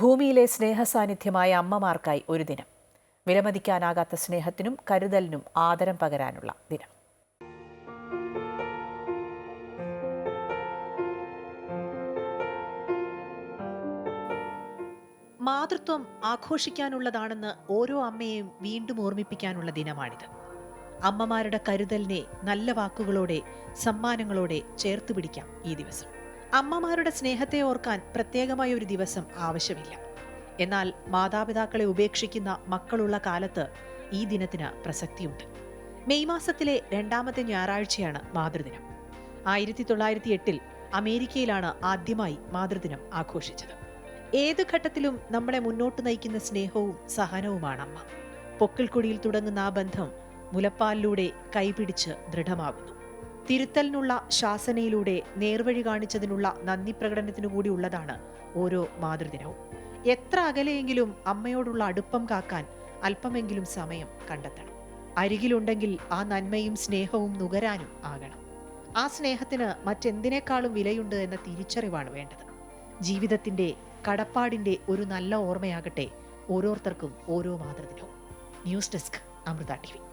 ഭൂമിയിലെ സ്നേഹസാന്നിധ്യമായ അമ്മമാർക്കായി ഒരു ദിനം. വിലമതിക്കാനാകാത്ത സ്നേഹത്തിനും കരുതലിനും ആദരം പകരാനുള്ള ദിനം. മാതൃത്വം ആഘോഷിക്കാനുള്ളതാണെന്ന് ഓരോ അമ്മയെയും വീണ്ടും ഓർമ്മിപ്പിക്കാനുള്ള ദിനമാണിത്. അമ്മമാരുടെ കരുതലിനെ നല്ല വാക്കുകളോടെ സമ്മാനങ്ങളോടെ ചേർത്ത് പിടിക്കാം ഈ ദിവസം. അമ്മമാരുടെ സ്നേഹത്തെ ഓർക്കാൻ പ്രത്യേകമായ ഒരു ദിവസം ആവശ്യമില്ല. എന്നാൽ മാതാപിതാക്കളെ ഉപേക്ഷിക്കുന്ന മക്കളുള്ള കാലത്ത് ഈ ദിനത്തിന് പ്രസക്തിയുണ്ട്. മെയ് മാസത്തിലെ രണ്ടാമത്തെ ഞായറാഴ്ചയാണ് മാതൃദിനം. ആയിരത്തി തൊള്ളായിരത്തി എട്ടിൽ അമേരിക്കയിലാണ് ആദ്യമായി മാതൃദിനം ആഘോഷിച്ചത്. ഏത് ഘട്ടത്തിലും നമ്മളെ മുന്നോട്ട് നയിക്കുന്ന സ്നേഹവും സഹനവുമാണ് അമ്മ. പൊക്കിൽക്കുടിയിൽ തുടങ്ങുന്ന ആ ബന്ധം മുലപ്പാലിലൂടെ കൈപിടിച്ച് ദൃഢമാകുന്നു. തിരുത്തലിനുള്ള ശാസനയിലൂടെ നേർവഴി കാണിച്ചതിനുള്ള നന്ദി പ്രകടനത്തിനു കൂടി ഉള്ളതാണ് ഓരോ മാതൃദിനവും. എത്ര അകലെയെങ്കിലും അമ്മയോടുള്ള അടുപ്പം കാക്കാൻ അല്പമെങ്കിലും സമയം കണ്ടെത്തണം. അരികിലുണ്ടെങ്കിൽ ആ നന്മയും സ്നേഹവും നുകരാനും ആകണം. ആ സ്നേഹത്തിന് മറ്റെന്തിനേക്കാളും വിലയുണ്ട് എന്ന തിരിച്ചറിവാണ് വേണ്ടത്. ജീവിതത്തിന്റെ കടപ്പാടിന്റെ ഒരു നല്ല ഓർമ്മയാകട്ടെ ഓരോരുത്തർക്കും ഓരോ മാതൃദിനവും. News desk Amrita T